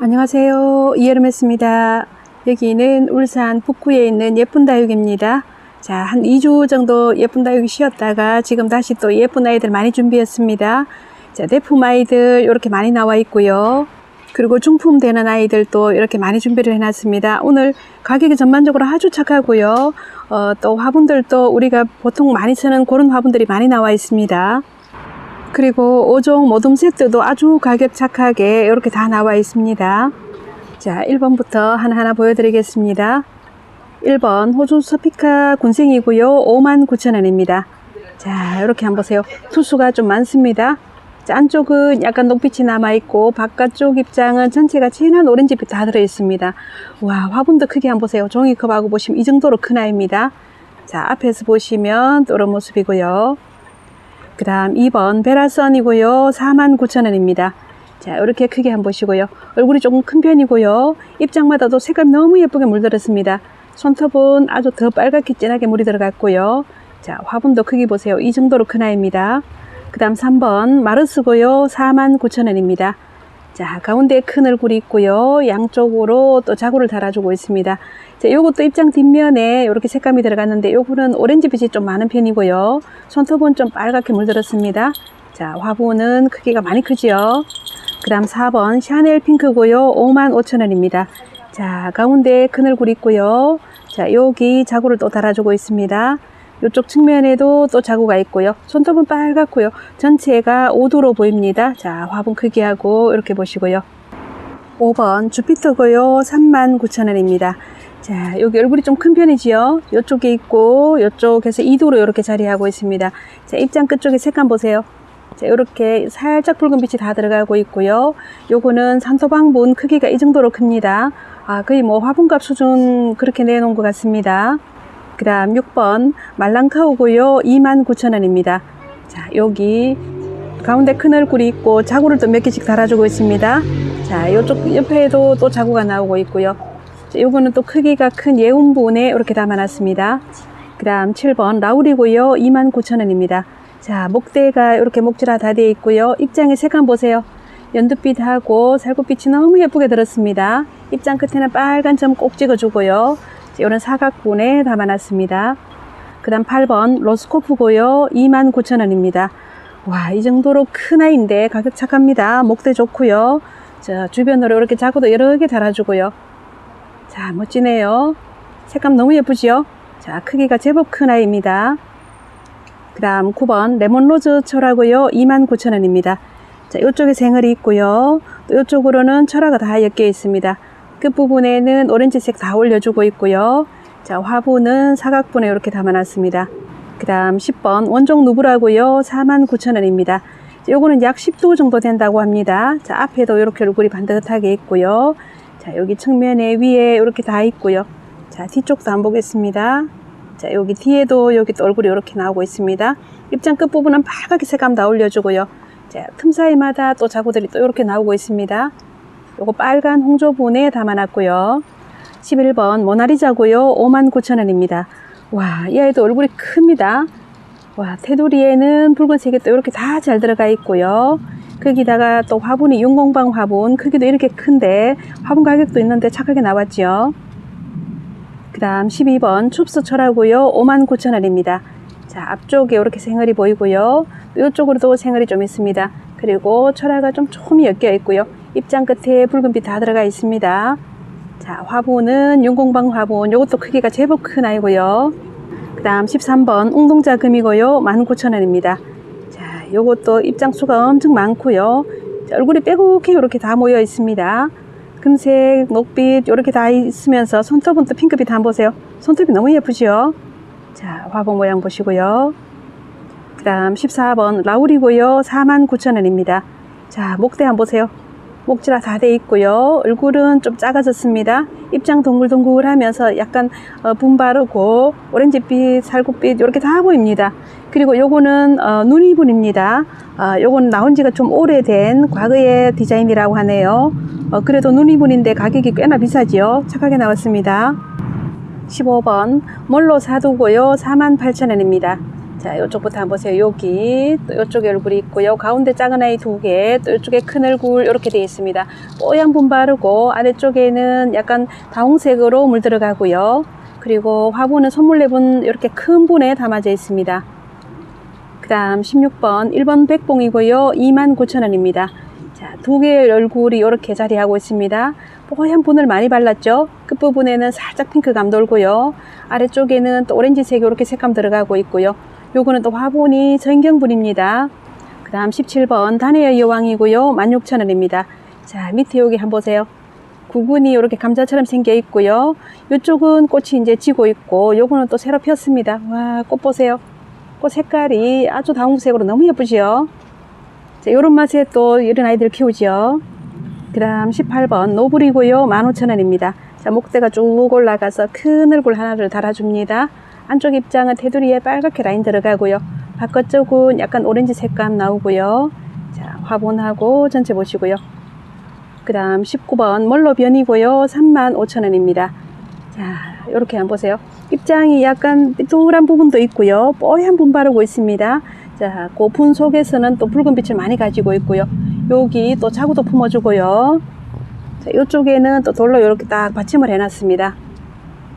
안녕하세요. 이여름했습니다. 여기는 울산 북구에 있는 예쁜 다육입니다. 자, 한 2주 정도 예쁜 다육이 쉬었다가 지금 다시 또 예쁜 아이들 많이 준비했습니다. 자, 대품 아이들 이렇게 많이 나와 있고요. 그리고 중품 되는 아이들도 이렇게 많이 준비를 해놨습니다. 오늘 가격이 전반적으로 아주 착하고요. 어, 또 화분들도 우리가 보통 많이 쓰는 그런 화분들이 많이 나와 있습니다. 그리고 5종 모둠 세트도 아주 가격 착하게 이렇게 다 나와 있습니다. 자, 1번부터 하나하나 보여드리겠습니다. 1번 호주 서피카 군생이고요. 59,000원입니다. 자, 이렇게 한번 보세요. 투수가 좀 많습니다. 자, 안쪽은 약간 녹빛이 남아있고 바깥쪽 입장은 전체가 진한 오렌지빛 다 들어있습니다. 와, 화분도 크게 한번 보세요. 종이컵하고 보시면 이 정도로 큰 아이입니다. 자, 앞에서 보시면 또 이런 모습이고요. 그 다음 2번 베라선이고요. 49,000원입니다. 자, 이렇게 크게 한번 보시고요. 얼굴이 조금 큰 편이고요. 입장마다도 색감 너무 예쁘게 물들었습니다. 손톱은 아주 더 빨갛게 진하게 물이 들어갔고요. 자, 화분도 크기 보세요. 이 정도로 큰 아이입니다. 그 다음 3번 마르스고요. 49,000원입니다. 자, 가운데 큰 얼굴이 있고요. 양쪽으로 또 자구를 달아주고 있습니다. 자, 요것도 입장 뒷면에 이렇게 색감이 들어갔는데 요거는 오렌지빛이 좀 많은 편이고요. 손톱은 좀 빨갛게 물들었습니다. 자, 화분은 크기가 많이 크지요. 그 다음 4번 샤넬 핑크고요. 55,000원입니다. 자, 가운데 큰 얼굴 있고요. 자, 여기 자구를 또 달아주고 있습니다. 이쪽 측면에도 또 자구가 있고요. 손톱은 빨갛고요. 전체가 5도로 보입니다. 자, 화분 크기하고 이렇게 보시고요. 5번 주피터고요. 39,000원입니다. 자, 여기 얼굴이 좀 큰 편이지요. 이쪽에 있고 이쪽에서 2도로 이렇게 자리하고 있습니다. 자, 입장 끝쪽에 색감 보세요. 자, 이렇게 살짝 붉은 빛이 다 들어가고 있고요. 요거는 산소방분 크기가 이 정도로 큽니다. 아, 거의 뭐 화분값 수준 그렇게 내놓은 것 같습니다. 그 다음 6번 말랑카우고요. 29,000원입니다. 자, 여기 가운데 큰 얼굴이 있고 자구를 또 몇 개씩 달아주고 있습니다. 자, 이쪽 옆에도 또 자구가 나오고 있고요. 자, 요거는 또 크기가 큰 예운분에 이렇게 담아놨습니다. 그 다음 7번 라울이고요. 29,000원입니다. 자, 목대가 이렇게 목질화 다 되어 있고요. 입장의 색감 보세요. 연두빛하고 살구빛이 너무 예쁘게 들었습니다. 입장 끝에는 빨간 점 꼭 찍어주고요. 이런 사각분에 담아놨습니다. 그 다음 8번 로스코프고요. 29,000원입니다. 와, 이 정도로 큰 아이인데 가격 착합니다. 목대 좋고요. 자, 주변으로 이렇게 자구도 여러 개 달아주고요. 자, 멋지네요. 색감 너무 예쁘지요? 자, 크기가 제법 큰 아이입니다. 그 다음 9번 레몬로즈 철하고요. 29,000원입니다. 자, 이쪽에 생얼이 있고요. 또 이쪽으로는 철화가 다 엮여 있습니다. 끝부분에는 오렌지색 다 올려주고 있고요. 자, 화분은 사각분에 이렇게 담아놨습니다. 그 다음 10번 원종 누브라고요. 49,000원입니다. 요거는 약 10도 정도 된다고 합니다. 자, 앞에도 이렇게 얼굴이 반듯하게 있고요. 자, 여기 측면에 위에 이렇게 다 있고요. 자, 뒤쪽도 한번 보겠습니다. 자, 여기 뒤에도 여기 또 얼굴이 이렇게 나오고 있습니다. 입장 끝부분은 빨갛게 색감 다 올려주고요. 자, 틈 사이마다 또 자구들이 또 이렇게 나오고 있습니다. 요거 빨간 홍조분에 담아놨고요. 11번 모나리자고요. 59,000원입니다. 와, 이 아이도 얼굴이 큽니다. 와, 테두리에는 붉은색이 또 이렇게 다 잘 들어가 있고요. 거기다가 또 화분이 윤공방 화분 크기도 이렇게 큰데 화분 가격도 있는데 착하게 나왔죠. 그 다음 12번 춥스철하고요. 59,000원입니다. 자, 앞쪽에 이렇게 생얼이 보이고요. 이쪽으로도 생얼이 좀 있습니다. 그리고 철화가 좀 촘히 엮여 있고요. 입장 끝에 붉은빛 다 들어가 있습니다. 자, 화분은 윤공방 화분. 이것도 크기가 제법 큰 아이고요. 그 다음 13번 웅동자 금이고요. 19,000원입니다. 자, 요것도 입장 수가 엄청 많고요. 자, 얼굴이 빼곡히 이렇게 다 모여 있습니다. 금색, 녹빛 이렇게 다 있으면서 손톱은 또 핑크빛 한번 보세요. 손톱이 너무 예쁘죠? 자, 화분 모양 보시고요. 그 다음 14번 라울이고요. 49,000원입니다. 자, 목대 한번 보세요. 목질화 다돼 있고요. 얼굴은 좀 작아졌습니다. 입장 동글동글 하면서 약간 어, 분바르고 오렌지빛, 살구빛 이렇게 다 보입니다. 그리고 요거는 어, 누니분입니다. 어, 요건 나온 지가 좀 오래된 과거의 디자인이라고 하네요. 어, 그래도 누니분인데 가격이 꽤나 비싸지요. 착하게 나왔습니다. 15번 몰로 사두고요. 48,000원입니다. 자, 이쪽부터 한번 보세요. 여기 또 이쪽에 얼굴이 있고 요. 가운데 작은 아이 두 개, 또 이쪽에 큰 얼굴 이렇게 되어 있습니다. 뽀얀 분 바르고 아래쪽에는 약간 다홍색으로 물 들어가고요. 그리고 화분은 선물 내분 이렇게 큰 분에 담아져 있습니다. 그 다음 16번 1번 백봉이고요. 29,000원입니다. 자, 두 개의 얼굴이 이렇게 자리하고 있습니다. 뽀얀 분을 많이 발랐죠. 끝부분에는 살짝 핑크감 돌고요. 아래쪽에는 또 오렌지색이 이렇게 색감 들어가고 있고요. 요거는 또 화분이 전경분입니다. 그 다음 17번 다네어 여왕이고요. 16,000원입니다. 자, 밑에 여기 한번 보세요. 구근이 이렇게 감자처럼 생겨 있고요. 이쪽은 꽃이 이제 지고 있고, 요거는 또 새로 폈습니다. 와, 꽃 보세요. 꽃 색깔이 아주 다홍색으로 너무 예쁘지요. 자, 요런 맛에 또 이런 아이들 키우죠. 그 다음 18번 노블이고요. 15,000원입니다. 자, 목대가 쭉 올라가서 큰 얼굴 하나를 달아줍니다. 안쪽 입장은 테두리에 빨갛게 라인 들어가고요. 바깥쪽은 약간 오렌지 색감 나오고요. 자, 화분하고 전체 보시고요. 그 다음 19번 멀로변이고요. 35,000원입니다. 자, 이렇게 한번 보세요. 입장이 약간 삐뚤한 부분도 있고요. 뽀얀 분 바르고 있습니다. 자, 그분 속에서는 또 붉은 빛을 많이 가지고 있고요. 여기 또 자구도 품어주고요. 자, 이쪽에는 또 돌로 이렇게 딱 받침을 해놨습니다.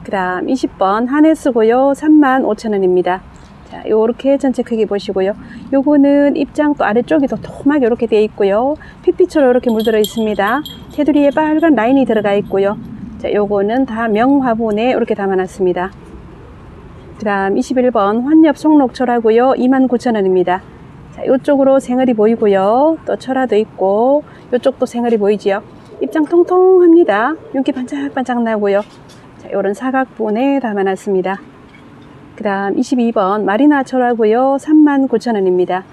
그 다음 20번 하네스고요. 35,000원입니다. 자, 요렇게 전체 크기 보시고요. 요거는 입장 또 아래쪽이 더 토막이 이렇게 되어 있고요. 핏빛으로 이렇게 물들어 있습니다. 테두리에 빨간 라인이 들어가 있고요. 자, 요거는 다 명화분에 이렇게 담아놨습니다. 그 다음 21번 환엽 송록철하고요. 29,000원입니다. 자, 요쪽으로 생얼이 보이고요. 또 철화도 있고, 요쪽도 생얼이 보이지요. 입장 통통합니다. 윤기 반짝반짝 나고요. 자, 요런 사각분에 담아놨습니다. 그 다음 22번 마리나 철하고요. 39,000원입니다.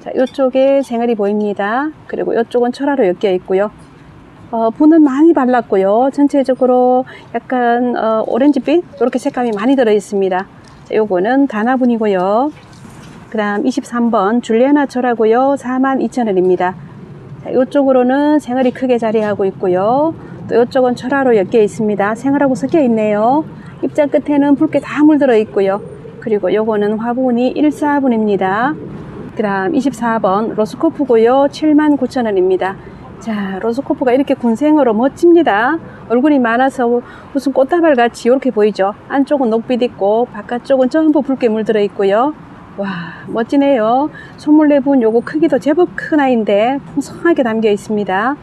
자, 요쪽에 생얼이 보입니다. 그리고 요쪽은 철화로 엮여 있고요. 어, 분은 많이 발랐고요. 전체적으로 약간 어, 오렌지빛 이렇게 색감이 많이 들어 있습니다. 자, 요거는 단화분이고요. 그 다음 23번 줄리아나 철하고요. 42,000원입니다. 자, 이쪽으로는 생얼이 크게 자리하고 있고요. 또 이쪽은 철화로 엮여 있습니다. 생얼하고 섞여 있네요. 입장 끝에는 붉게 다 물들어 있고요. 그리고 요거는 화분이 1사분입니다. 그 다음 24번 로스코프고요. 79,000원입니다. 자, 로스코프가 이렇게 군생으로 멋집니다. 얼굴이 많아서 무슨 꽃다발 같이 이렇게 보이죠. 안쪽은 녹빛 있고 바깥쪽은 전부 붉게 물들어 있고요. 와, 멋지네요. 선물 내분 요거 크기도 제법 큰 아이인데 풍성하게 담겨 있습니다.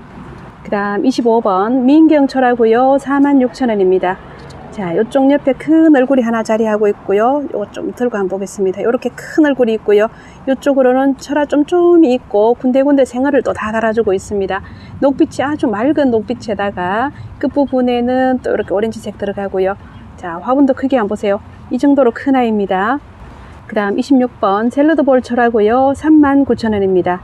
그 다음 25번 민경철하고요. 46,000원입니다. 자, 요쪽 옆에 큰 얼굴이 하나 자리하고 있고요. 요거 좀 들고 한번 보겠습니다. 이렇게 큰 얼굴이 있고요. 요쪽으로는 철화 쫌쫌이 있고 군데군데 생얼을 또 다 달아주고 있습니다. 녹빛이 아주 맑은 녹빛에다가 끝부분에는 또 이렇게 오렌지색 들어가고요. 자, 화분도 크게 한번 보세요. 이 정도로 큰 아이입니다. 그 다음 26번 샐러드 볼 철하고요. 39,000원입니다.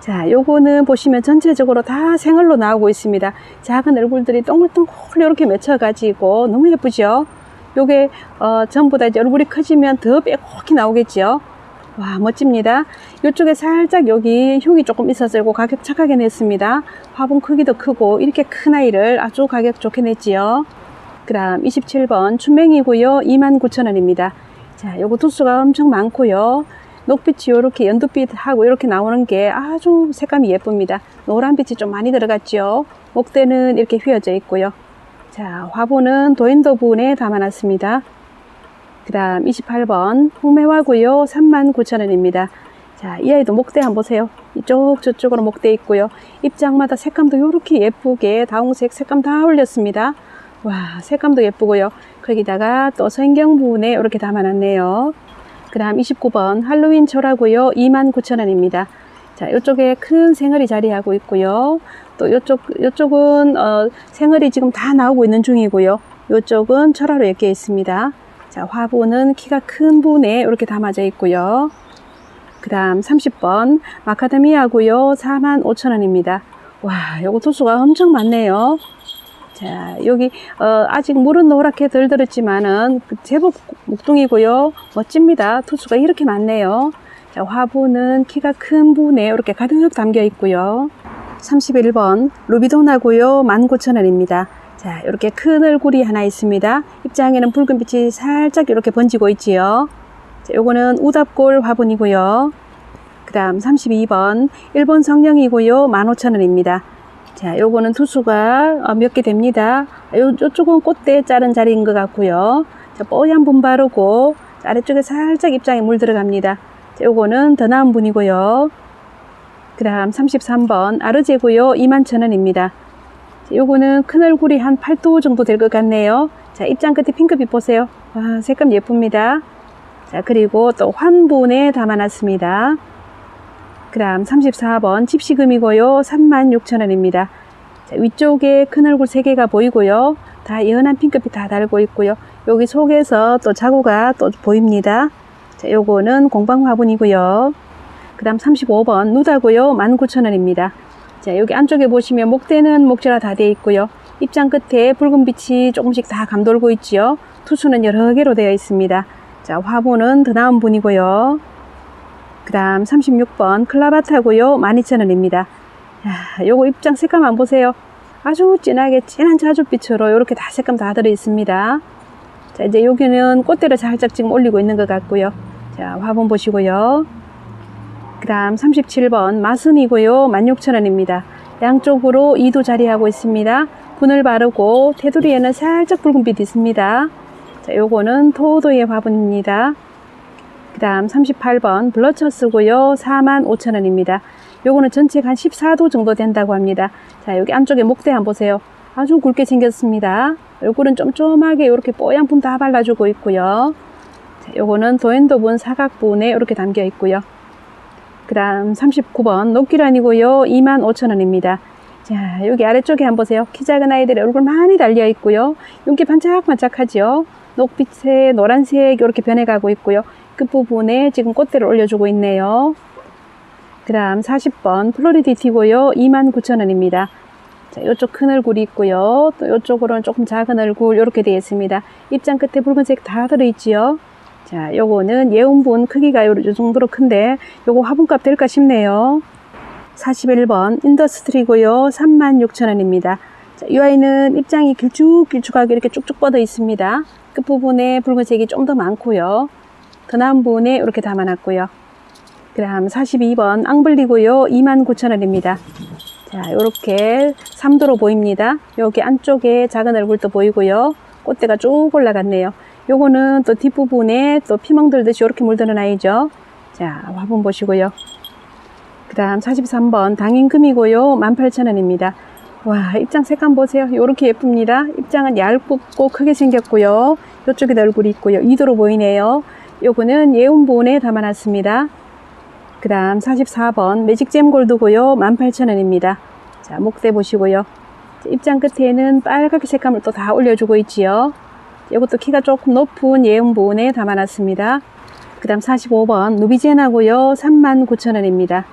자, 요거는 보시면 전체적으로 다 생얼로 나오고 있습니다. 작은 얼굴들이 동글동글 이렇게 맺혀가지고 너무 예쁘죠? 요게, 어, 전부 다 이제 얼굴이 커지면 더 빼곡히 나오겠죠? 와, 멋집니다. 요쪽에 살짝 여기 흉이 조금 있어서 가격 착하게 냈습니다. 화분 크기도 크고 이렇게 큰 아이를 아주 가격 좋게 냈지요. 그 다음 27번 춘맹이고요. 29,000원입니다. 자, 요거 두수가 엄청 많고요. 녹빛이 이렇게 연두빛하고 이렇게 나오는 게 아주 색감이 예쁩니다. 노란빛이 좀 많이 들어갔죠. 목대는 이렇게 휘어져 있고요. 자, 화분은 도인도 분에 담아놨습니다. 그 다음 28번 홍매화고요. 39,000원입니다. 자, 이 아이도 목대 한번 보세요. 이쪽 저쪽으로 목대 있고요. 입장마다 색감도 이렇게 예쁘게 다홍색 색감 다 올렸습니다. 와, 색감도 예쁘고요. 거기다가 또 성경 부분에 이렇게 담아놨네요. 그 다음 29번 할로윈 철하고요. 29,000원입니다. 자, 이쪽에 큰 생얼이 자리하고 있고요. 또 이쪽, 이쪽은, 어, 생얼이 지금 다 나오고 있는 중이고요. 이쪽은 철화로 엮여 있습니다. 자, 화분은 키가 큰 분에 이렇게 담아져 있고요. 그 다음 30번 마카다미아고요. 45,000원입니다. 와, 요거 도수가 엄청 많네요. 자, 여기 어, 아직 물은 노랗게 덜 들었지만은 제법 목둥이고요. 멋집니다. 투수가 이렇게 많네요. 자, 화분은 키가 큰 분에 이렇게 가득 담겨 있고요. 31번 루비돈하고요. 19,000원입니다. 자, 이렇게 큰 얼굴이 하나 있습니다. 입장에는 붉은 빛이 살짝 이렇게 번지고 있지요. 자, 요거는 우답골 화분이고요. 그 다음 32번 일본 성령이고요. 15,000원입니다. 자, 요거는 투수가 어, 몇개 됩니다. 요, 요쪽은 꽃대 자른 자리인 것 같고요. 자, 뽀얀 분 바르고 자, 아래쪽에 살짝 입장에 물 들어갑니다. 자, 요거는 더 나은 분이고요. 그 다음 33번 아르제고요. 21,000원입니다. 요거는 큰 얼굴이 한 8도 정도 될 것 같네요. 자, 입장 끝에 핑크빛 보세요. 와, 색감 예쁩니다. 자, 그리고 또 환분에 담아놨습니다. 그 다음 34번 집시금이고요. 36,000원입니다. 자, 위쪽에 큰 얼굴 3개가 보이고요. 다 연한 핑크빛 다 달고 있고요. 여기 속에서 또 자구가 또 보입니다. 자, 요거는 공방 화분이고요. 그 다음 35번 누다고요. 19,000원입니다. 자, 여기 안쪽에 보시면 목대는 목재가 다 되어 있고요. 입장 끝에 붉은 빛이 조금씩 다 감돌고 있지요. 투수는 여러 개로 되어 있습니다. 자, 화분은 더 나은 분이고요. 그 다음 36번 클라바타고요. 12,000원입니다. 자, 요거 입장 색감 안 보세요. 아주 진하게 진한 자주빛으로 이렇게 다 색감 다 들어 있습니다. 자, 이제 여기는 꽃대를 살짝 지금 올리고 있는 것 같고요. 자, 화분 보시고요. 그 다음 37번 마순이고요. 16,000원입니다. 양쪽으로 2도 자리하고 있습니다. 분을 바르고 테두리에는 살짝 붉은빛 있습니다. 자, 요거는 토도의 화분입니다. 그 다음 38번 블러처스고요. 45,000원입니다. 요거는 전체가 한 14도 정도 된다고 합니다. 자, 여기 안쪽에 목대 한번 보세요. 아주 굵게 생겼습니다. 얼굴은 쫌쫌하게 이렇게 뽀얀 분다 발라주고 있고요. 자, 요거는 도엔도분 사각분에 이렇게 담겨 있고요. 그 다음 39번 녹기란이고요. 25,000원입니다. 자, 여기 아래쪽에 한번 보세요. 키 작은 아이들의 얼굴 많이 달려 있고요. 윤기 반짝반짝하죠. 녹빛에 노란색 이렇게 변해가고 있고요. 끝부분에 지금 꽃대를 올려주고 있네요. 그 다음 40번 플로리디티고요. 29,000원입니다. 자, 이쪽 큰 얼굴이 있고요. 또 이쪽으로는 조금 작은 얼굴 이렇게 되어 있습니다. 입장 끝에 붉은색 다 들어있지요. 자, 요거는 예온분 크기가 요 정도로 큰데 요거 화분값 될까 싶네요. 41번 인더스트리고요. 36,000원입니다. 자, 이 아이는 입장이 길쭉길쭉하게 이렇게 쭉쭉 뻗어 있습니다. 끝부분에 붉은색이 좀 더 많고요. 부분에 이렇게 담아놨고요. 그 다음 42번 앙블리고요. 29,000원입니다. 자, 요렇게 3도로 보입니다. 여기 안쪽에 작은 얼굴도 보이고요. 꽃대가 쭉 올라갔네요. 요거는 또 뒷부분에 또 피멍 들듯이 이렇게 물드는 아이죠. 자, 화분 보시고요. 그 다음 43번 당인금이고요. 18,000원입니다. 와, 입장 색감 보세요. 요렇게 예쁩니다. 입장은 얇고 크게 생겼고요. 요쪽에도 얼굴이 있고요. 2도로 보이네요. 요거는 예운본에 담아놨습니다. 그 다음 44번 매직잼 골드고요. 18,000원입니다. 자, 목대 보시고요. 입장 끝에는 빨갛게 색감을 또 다 올려주고 있지요. 이것도 키가 조금 높은 예운본에 담아놨습니다. 그 다음 45번 누비제나고요. 39,000원입니다.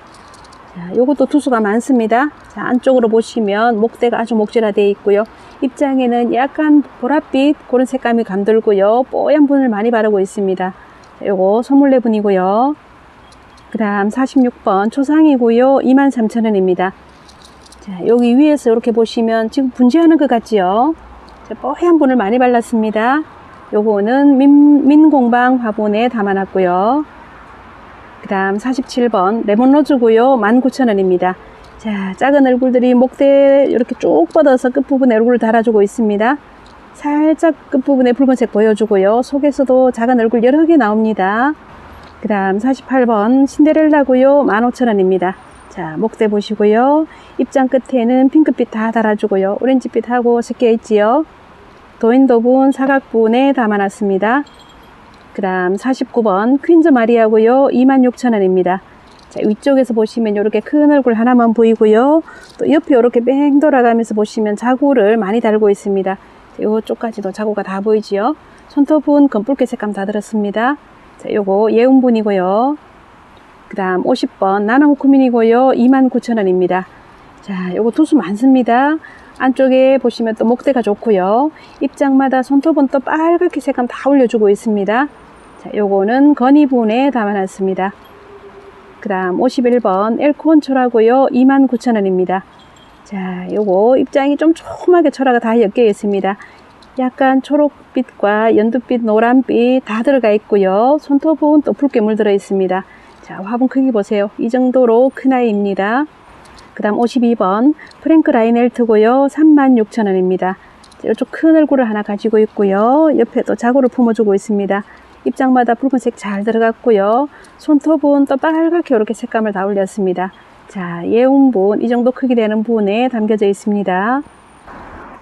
자, 요것도 투수가 많습니다. 자, 안쪽으로 보시면 목대가 아주 목질화되어 있고요. 입장에는 약간 보랏빛 그런 색감이 감돌고요. 뽀얀 분을 많이 바르고 있습니다. 자, 요거 소물레분이고요. 그 다음 46번 초상이고요. 23,000원입니다. 자, 여기 위에서 이렇게 보시면 지금 분지하는 것 같지요? 자, 뽀얀 분을 많이 발랐습니다. 요거는 민, 민공방 화분에 담아놨고요. 그 다음 47번 레몬로즈고요. 19,000원입니다. 자, 작은 얼굴들이 목대 이렇게 쭉 뻗어서 끝부분에 얼굴을 달아주고 있습니다. 살짝 끝부분에 붉은색 보여주고요. 속에서도 작은 얼굴 여러 개 나옵니다. 그 다음 48번 신데렐라고요. 15,000원입니다. 자, 목대 보시고요. 입장 끝에는 핑크빛 다 달아주고요. 오렌지빛하고 섞여 있지요. 도인도분 사각분에 담아놨습니다. 그 다음 49번 퀸즈 마리아고요. 26,000원입니다. 자, 위쪽에서 보시면 이렇게 큰 얼굴 하나만 보이고요. 또 옆에 이렇게 뺑 돌아가면서 보시면 자구를 많이 달고 있습니다. 이쪽까지도 자구가 다 보이지요. 손톱은 검붉게 색감 다 들었습니다. 자, 요거 예운분이고요. 그 다음 50번 나나호쿠민이고요. 29,000원입니다. 자, 요거 투수 많습니다. 안쪽에 보시면 또 목대가 좋고요. 입장마다 손톱은 또 빨갛게 색감 다 올려주고 있습니다. 자, 요거는 건이분에 담아놨습니다. 그 다음 51번 엘코온초라고요. 29,000원입니다. 자, 요거 입장이 좀 조그맣게 초라가 다 엮여 있습니다. 약간 초록빛과 연두빛, 노란빛 다 들어가 있고요. 손톱은 또 붉게 물들어 있습니다. 자, 화분 크기 보세요. 이 정도로 큰 아이입니다. 그 다음 52번 프랭크 라인헬트고요. 36,000원입니다. 이쪽 큰 얼굴을 하나 가지고 있고요. 옆에 또 자구를 품어주고 있습니다. 입장마다 붉은색 잘 들어갔고요. 손톱은 또 빨갛게 이렇게 색감을 다 올렸습니다. 자, 예운분 이 정도 크기 되는 분에 담겨져 있습니다.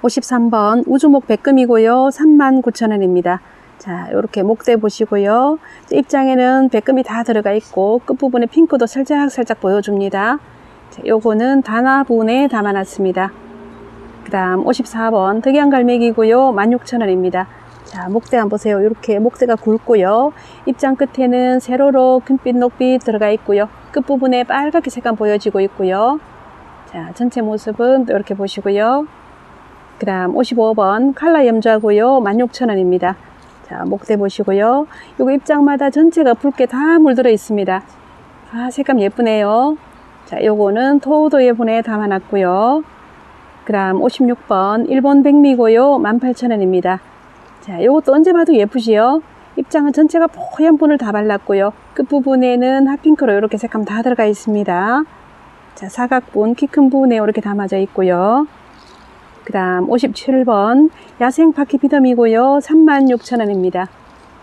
53번 우주목 백금이고요. 39,000원입니다. 자, 이렇게 목대 보시고요. 입장에는 백금이 다 들어가 있고 끝부분에 핑크도 살짝 살짝 보여줍니다. 자, 요거는 단화 분에 담아놨습니다. 그 다음 54번 덕양갈매기고요. 16,000원입니다. 자, 목대 한번 보세요. 이렇게 목대가 굵고요. 입장 끝에는 세로로 금빛, 녹빛 들어가 있고요. 끝부분에 빨갛게 색감 보여지고 있고요. 자, 전체 모습은 또 이렇게 보시고요. 그 다음 55번 칼라 염자고요. 16,000원입니다. 자, 목대 보시고요. 요거 입장마다 전체가 붉게 다 물들어 있습니다. 아, 색감 예쁘네요. 자, 요거는 토우도의 분에 담아놨고요. 그 다음 56번 일본 백미고요. 18,000원입니다. 자, 요것도 언제 봐도 예쁘지요? 입장은 전체가 뽀얀 분을 다 발랐고요. 끝부분에는 핫핑크로 이렇게 색감 다 들어가 있습니다. 자, 사각분 키 큰 부분에 이렇게 담아져 있고요. 그 다음 57번 야생 파키 비덤이고요. 36,000원입니다.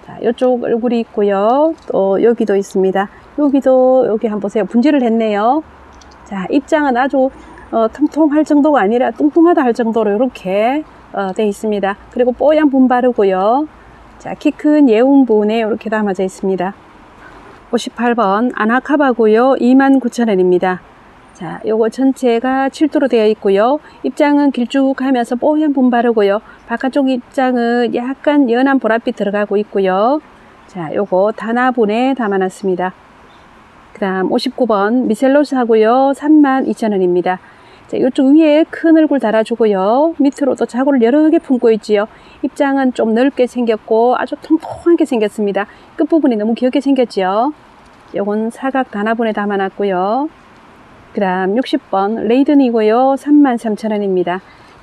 자, 이쪽 얼굴이 있고요. 또 여기도 있습니다. 여기도 여기 한번 보세요. 분질을 했네요. 자, 입장은 아주 어, 통통할 정도가 아니라 뚱뚱하다 할 정도로 이렇게 어, 돼 있습니다. 그리고 뽀얀 분 바르고요. 자, 키 큰 예운 분에 이렇게 담아져 있습니다. 58번 아나카바고요. 29,000원입니다. 자, 요거 전체가 7도로 되어 있고요. 입장은 길쭉하면서 뽀얀 분 바르고요. 바깥쪽 입장은 약간 연한 보랏빛 들어가고 있고요. 자, 요거 단화분에 담아놨습니다. 그 다음 59번 미셀로스 하고요. 32,000원입니다. 자, 이쪽 위에 큰 얼굴 달아주고요. 밑으로도 자구를 여러 개 품고 있지요. 입장은 좀 넓게 생겼고 아주 통통하게 생겼습니다. 끝부분이 너무 귀엽게 생겼지요. 요건 사각 단화분에 담아놨고요. 그 다음 60번 레이든이고요. 33,000원입니다.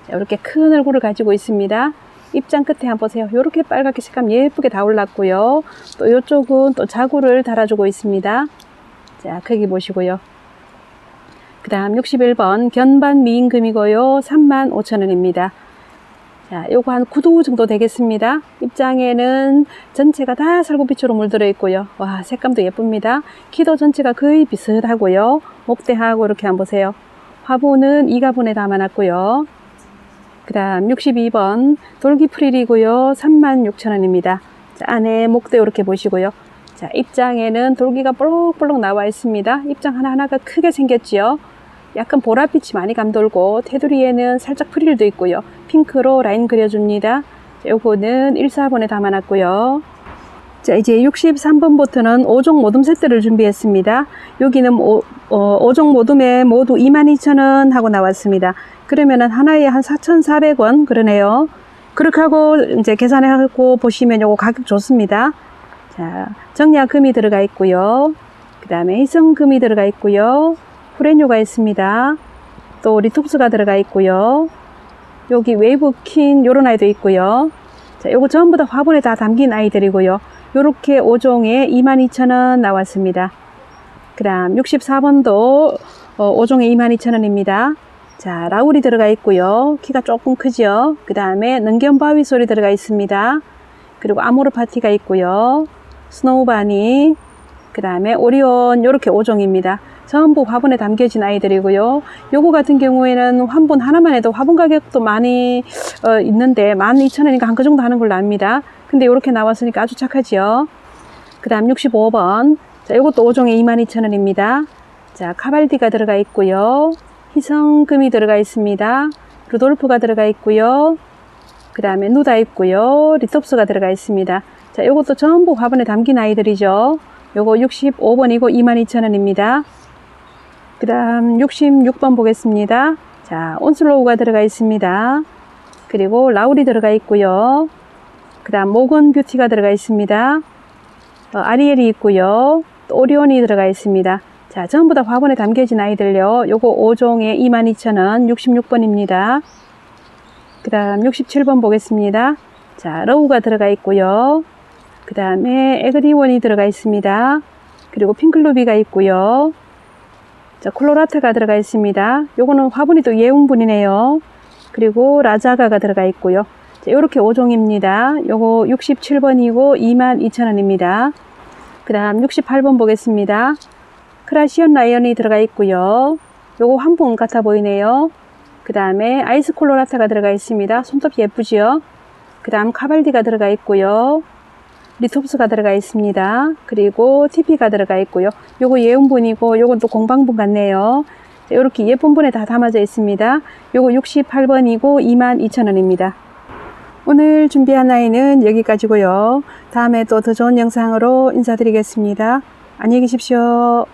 이렇게 큰 얼굴을 가지고 있습니다. 입장 끝에 한번 보세요. 이렇게 빨갛게 색감 예쁘게 다 올랐고요. 또 이쪽은 또 자구를 달아주고 있습니다. 자, 크기 보시고요. 그 다음 61번 견반 미인금이고요. 35,000원입니다. 자, 요거 한 9도 정도 되겠습니다. 입장에는 전체가 다 살구빛으로 물들어 있고요. 와, 색감도 예쁩니다. 키도 전체가 거의 비슷하고요. 목대하고 이렇게 한번 보세요. 화분은 이가분에 담아놨고요. 그 다음 62번 돌기프릴이고요. 36,000원입니다. 자, 안에 목대 이렇게 보시고요. 자, 입장에는 돌기가 볼록볼록 나와 있습니다. 입장 하나하나가 크게 생겼지요. 약간 보랏빛이 많이 감돌고 테두리에는 살짝 프릴도 있고요. 핑크로 라인 그려줍니다. 자, 요거는 1사번에 담아놨고요. 자, 이제 63번부터는 5종 모둠 세트를 준비했습니다. 여기는 오, 어, 5종 모둠에 모두 22,000원 하고 나왔습니다. 그러면 은 하나에 한 4,400원 그러네요. 그렇게 하고 이제 계산하고 보시면 요거 가격 좋습니다. 자, 정약금이 들어가 있고요. 그 다음에 희성금이 들어가 있고요. 프레뇨가 있습니다. 또 리톡스가 들어가 있고요. 여기 웨이브킨 요런 아이도 있고요. 자, 요거 전부 다 화분에 다 담긴 아이들이고요. 요렇게 5종에 22,000원 나왔습니다. 그 다음 64번도 어, 5종에 22,000원입니다. 자, 라울이 들어가 있고요. 키가 조금 크죠. 그 다음에 능견바위 소리 들어가 있습니다. 그리고 아모르 파티가 있고요. 스노우바니, 그 다음에 오리온 요렇게 5종입니다. 전부 화분에 담겨진 아이들이고요. 요거 같은 경우에는 화분 하나만 해도 화분 가격도 많이 어, 있는데 12,000원이니까 한 그 정도 하는 걸로 압니다. 근데 이렇게 나왔으니까 아주 착하지요. 그 다음 65번. 자, 요것도 5종에 22,000원입니다. 자, 카발디가 들어가 있고요. 희성금이 들어가 있습니다. 루돌프가 들어가 있고요. 그 다음에 누다 있고요. 리톱스가 들어가 있습니다. 자, 요것도 전부 화분에 담긴 아이들이죠. 요거 65번이고 22,000원입니다. 그 다음 66번 보겠습니다. 자, 온슬로우가 들어가 있습니다. 그리고 라울이 들어가 있고요. 그 다음 모건 뷰티가 들어가 있습니다. 어, 아리엘이 있고요. 또 오리온이 들어가 있습니다. 자, 전부 다 화분에 담겨진 아이들요. 요거 5종에 22,000원 66번입니다. 그 다음 67번 보겠습니다. 자, 러우가 들어가 있고요. 그 다음에 에그리원이 들어가 있습니다. 그리고 핑클루비가 있고요. 자, 콜로라트가 들어가 있습니다. 요거는 화분이 또 예운분이네요. 그리고 라자가가 들어가 있고요. 자, 요렇게 5종입니다. 요거 67번이고 22,000원입니다. 그 다음 68번 보겠습니다. 크라시언 라이언이 들어가 있고요. 요거 환분 같아 보이네요. 그 다음에 아이스 콜로라타가 들어가 있습니다. 손톱 예쁘지요? 그 다음 카발디가 들어가 있고요. 리톱스가 들어가 있습니다. 그리고 TP가 들어가 있고요. 요거 예온분이고 요건 또 공방분 같네요. 이렇게 예쁜 분에 다 담아져 있습니다. 요거 68번이고 22,000원입니다. 오늘 준비한 아이는 여기까지고요. 다음에 또 더 좋은 영상으로 인사드리겠습니다. 안녕히 계십시오.